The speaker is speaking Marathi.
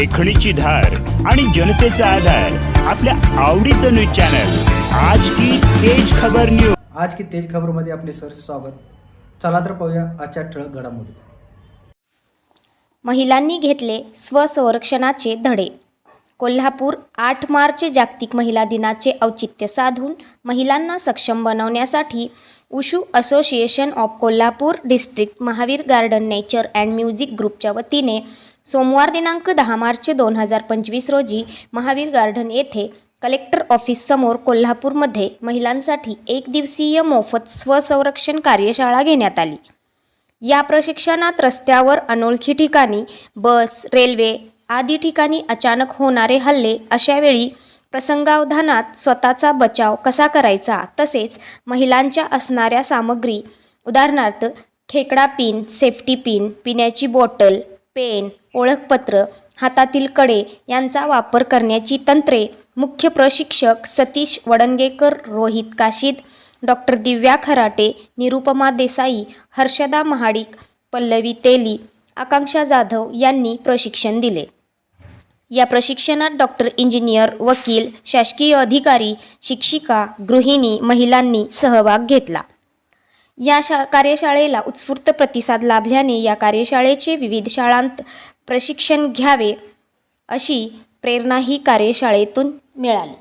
लेखणीची धार आणि जनतेचा आधार आपल्या आवडीचं न्यूज चॅनल. आज की तेज खबर न्यूज आज की तेज खबरमध्ये आपले सर स्वागत. चला तर पाहूया आजच्या ठळक घडामोडी. महिलांनी घेतले स्वसंरक्षणाचे धडे. कोल्हापूर आठ मार्च जागतिक महिला दिनाचे औचित्य साधून महिलांना सक्षम बनवण्यासाठी wushu association of Kolhapur district Mahavir garden nature and music ग्रुपच्या वतीने सोमवार दिनांक दहा मार्च दोन हजार पंचवीस रोजी महावीर गार्डन येथे कलेक्टर ऑफिससमोर कोल्हापूरमध्ये महिलांसाठी एक दिवसीय मोफत स्वसंरक्षण कार्यशाळा घेण्यात आली. या प्रशिक्षणात रस्त्यावर अनोळखी ठिकाणी बस रेल्वे आदी ठिकाणी अचानक होणारे हल्ले अशावेळी प्रसंगावधानात स्वतःचा बचाव कसा करायचा तसेच महिलांच्या असणाऱ्या सामग्री उदाहरणार्थ खेकडा पिन सेफ्टी पिन पिण्याची बॉटल पेन ओळखपत्र हातातील कडे यांचा वापर करण्याची तंत्रे मुख्य प्रशिक्षक सतीश वडंगेकर रोहित काशीद डॉक्टर दिव्या खराटे निरुपमा देसाई हर्षदा महाडिक पल्लवी तेली आकांक्षा जाधव यांनी प्रशिक्षण दिले. या प्रशिक्षणात डॉक्टर इंजिनियर वकील शासकीय अधिकारी शिक्षिका गृहिणी महिलांनी सहभाग घेतला. या शा कार्यशाळेला उत्स्फूर्त प्रतिसाद लाभल्याने या कार्यशाळेचे विविध शाळांत प्रशिक्षण घ्यावे अशी प्रेरणाही कार्यशाळेतून मिळाली.